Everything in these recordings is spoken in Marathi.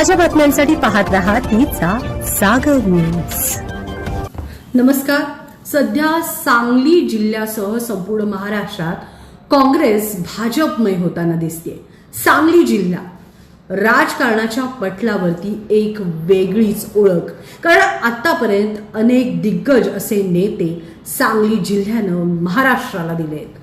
ताज्या बातम्यांसाठी पाहत रहा तिचा सागर न्यूज. नमस्कार. सध्या सांगली जिल्ह्यासह संपूर्ण महाराष्ट्रात काँग्रेस भाजपमय होताना दिसते सांगली जिल्हा राजकारणाच्या पटलावरती एक वेगळीच ओळख. कारण आतापर्यंत अनेक दिग्गज असे नेते सांगली जिल्ह्यानं महाराष्ट्राला दिलेत.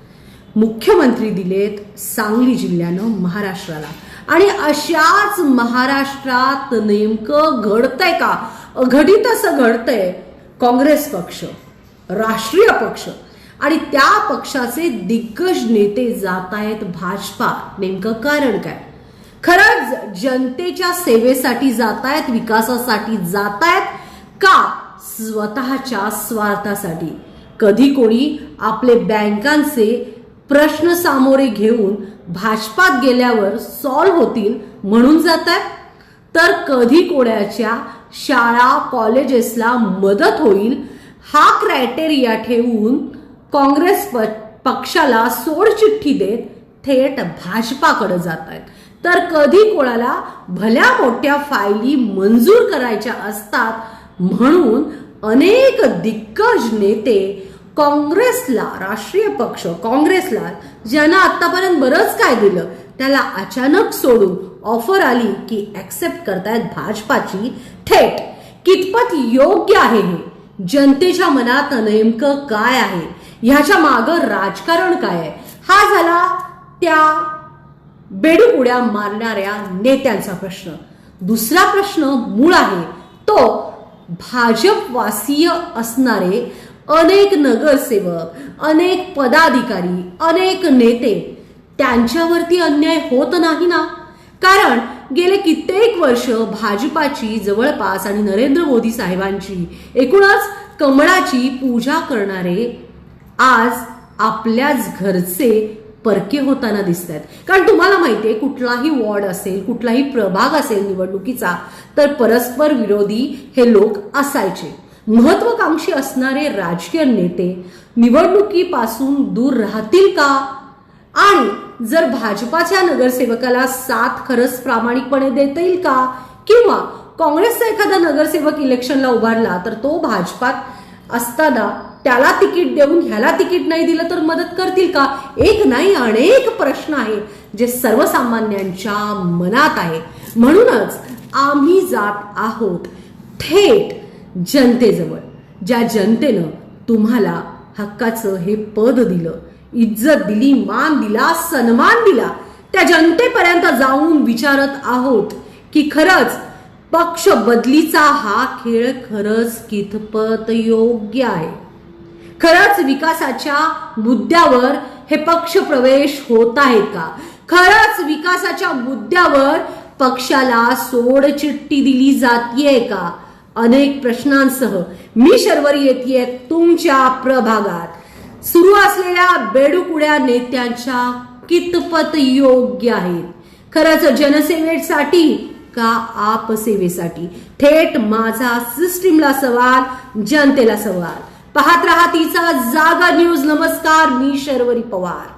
मुख्यमंत्री दिलेत सांगली जिल्ह्यानं महाराष्ट्राला. आणि अशाच महाराष्ट्रात नेमकं घडतंय का? घडीत असं घडतंय काँग्रेस पक्ष राष्ट्रीय पक्ष आणि त्या पक्षाचे दिग्गज नेते जात आहेत भाजपा. नेमकं कारण काय? खरंच जनतेच्या सेवेसाठी जातायत विकासासाठी जातायत का स्वतःच्या स्वार्थासाठी? कधी कोणी आपले बँकांचे प्रश्न सामोरे घेऊन भाजपात गेल्यावर सॉल्व्ह होतील म्हणून जात आहे तर कधी कोणाच्या शाळा कॉलेजेसला मदत होईल हा क्रायटेरिया ठेवून काँग्रेस प- पक्षाला सोडचिठ्ठी देत थेट भाजपाकडे जात आहेत तर कधी कोणाला भल्या मोठ्या फायली मंजूर करायच्या असतात म्हणून अनेक दिग्गज नेते काँग्रेसला राष्ट्रीय पक्ष काँग्रेसला ज्यांना आतापर्यंत बरंच काय दिलं त्याला अचानक सोडून ऑफर आली की ऍक्सेप्ट करतायत भाजपाची थेट. कितपत योग्य आहे हे? जनतेच्या मनात नेमकं काय आहे? ह्याच्या मागं राजकारण काय आहे? हा झाला त्या बेडूक मारणाऱ्या नेत्यांचा प्रश्न. दुसरा प्रश्न मूळ आहे तो भाजपवासीय असणारे अनेक नगरसेवक अनेक पदाधिकारी अनेक नेते त्यांच्यावरती अन्याय होत नाही ना? कारण गेले कित्येक वर्ष भाजपाची जवळपास आणि नरेंद्र मोदी साहेबांची एकूणच कमळाची पूजा करणारे आज आपल्याच घरचे परके होताना दिसत आहेत कारण तुम्हाला माहितीये कुठलाही वॉर्ड असेल कुठलाही प्रभाग असेल निवडणुकीचा तर परस्पर विरोधी हे लोक असायचे. महत्वाकांक्षी असणारे राजकीय नेते निवडणुकीपासून दूर राहतील का? आणि जर भाजपाच्या नगरसेवकाला साथ खरंच प्रामाणिकपणे देता येईल का? किंवा काँग्रेसचा एखादा नगरसेवक इलेक्शनला उभारला तर तो भाजपात असताना त्याला तिकीट देऊन ह्याला तिकीट नाही दिलं तर मदत करतील का? एक नाही अनेक प्रश्न आहेत जे सर्वसामान्यांच्या मनात आहे म्हणूनच आम्ही जात आहोत थेट जनतेजवळ ज्या जनतेनं तुम्हाला हक्काचं हे पद दिलं इज्जत दिली मान दिला सन्मान दिला त्या जनतेपर्यंत जाऊन विचारत आहोत की खरंच पक्ष बदलीचा हा खेळ खरंच कितपत योग्य आहे? खरंच विकासाच्या मुद्द्यावर हे पक्ष प्रवेश होत आहेत का? खरंच विकासाच्या मुद्द्यावर पक्षाला सोडचिठ्ठी दिली जातीये का? अनेक प्रश्नांसह मी शर्वरी येते तुमच्या प्रभागात. सुरू असलेल्या बेडूकुड्या नेत्यांच्या कितपत योग्य आहेत? खरंच जनसेवेसाठी का आपसेवेसाठी? थेट माझा सिस्टीमला सवाल जनतेला सवाल. पाहत राहा तिचा जागा न्यूज. नमस्कार मी शर्वरी पवार.